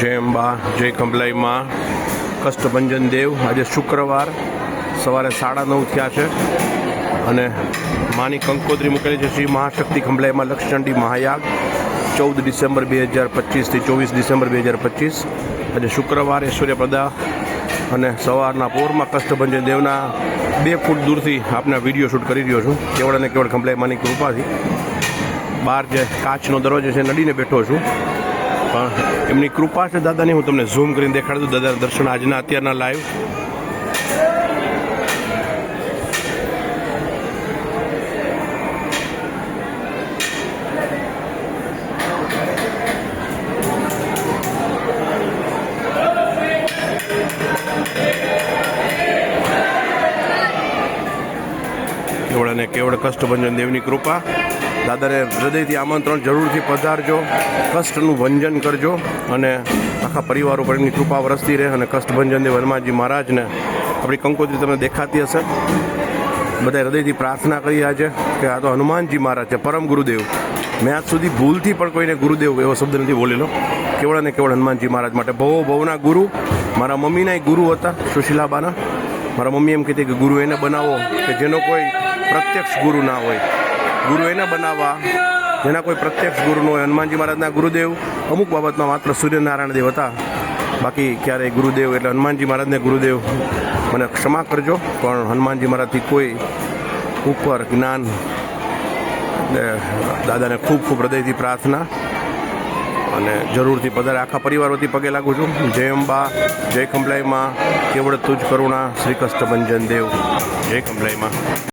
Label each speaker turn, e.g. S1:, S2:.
S1: જય અંબા જય કંબલાઈમાં કષ્ટભંજન દેવ. આજે શુક્રવાર, સવારે સાડા નવ થયા છે. અને માની કંકોત્રી મૂકેલી છે શ્રી મહાશક્તિ કંબલાઈમાં લક્ષચંડી મહાયાગ. ચૌદ ડિસેમ્બર બે હજાર પચીસથી ચોવીસ ડિસેમ્બર બે હજાર પચીસ. આજે શુક્રવારે સૂર્યપ્રદા અને સવારના પોરમાં કષ્ટભંજન દેવના બે ફૂટ દૂરથી આપના વીડિયો શૂટ કરી રહ્યો છું. કેવળ અને કેવળ કંબલાઈમાંની કૃપાથી. બહાર જે કાચનો દરવાજો છે નડીને બેઠો છું. પણ એમની કૃપા છે દાદાની. હું તમને ઝૂમ કરીને દેખાડું દાદાના દર્શન આજના અત્યારના લાઈવ કેવળ અને કેવળ કષ્ટભંજન દેવની કૃપા. દાદાને હૃદયથી આમંત્રણ જરૂરથી પધારજો. કષ્ટનું ભંજન કરજો અને આખા પરિવાર ઉપર એમની કૃપા વરસતી રહે અને કષ્ટભંજનદેવ હનુમાનજી મહારાજને. આપણી કંકોત્રી તમને દેખાતી હશે. બધા હૃદયથી પ્રાર્થના કરી આજે કે આ તો હનુમાનજી મહારાજ છે, પરમ ગુરુદેવ. મેં આજ સુધી ભૂલથી પણ કોઈને ગુરુદેવ એવો શબ્દ નથી બોલેલો. કેવળ અને કેવળ હનુમાનજી મહારાજ માટે. ભવો ભવના ગુરુ. મારા મમ્મીના ગુરુ હતા સુશીલાબાના. મારા મમ્મી એમ કહેતી કે ગુરુ એને બનાવો કે જેનો કોઈ પ્રત્યક્ષ ગુરુ ના હોય. ગુરુ એને બનાવવા. જેના કોઈ પ્રત્યક્ષ ગુરુ ન હોય. હનુમાનજી મહારાજના ગુરુદેવ અમુક બાબતમાં માત્ર સૂર્યનારાયણ દેવ હતા. બાકી ક્યારેય ગુરુદેવ એટલે હનુમાનજી મહારાજને ગુરુદેવ મને ક્ષમા કરજો. પણ હનુમાનજી મહારાજથી કોઈ ઉપર જ્ઞાન દાદાને ખૂબ ખૂબ હૃદયથી પ્રાર્થના અને જરૂરથી પધારે. આખા પરિવાર વતી પગે લાગુ છું. જય અંબા, જય કંપલાઈમાં કેવળ તુજ કરુણા શ્રી કષ્ટભંજન દેવ. જય કંબલાઈમાં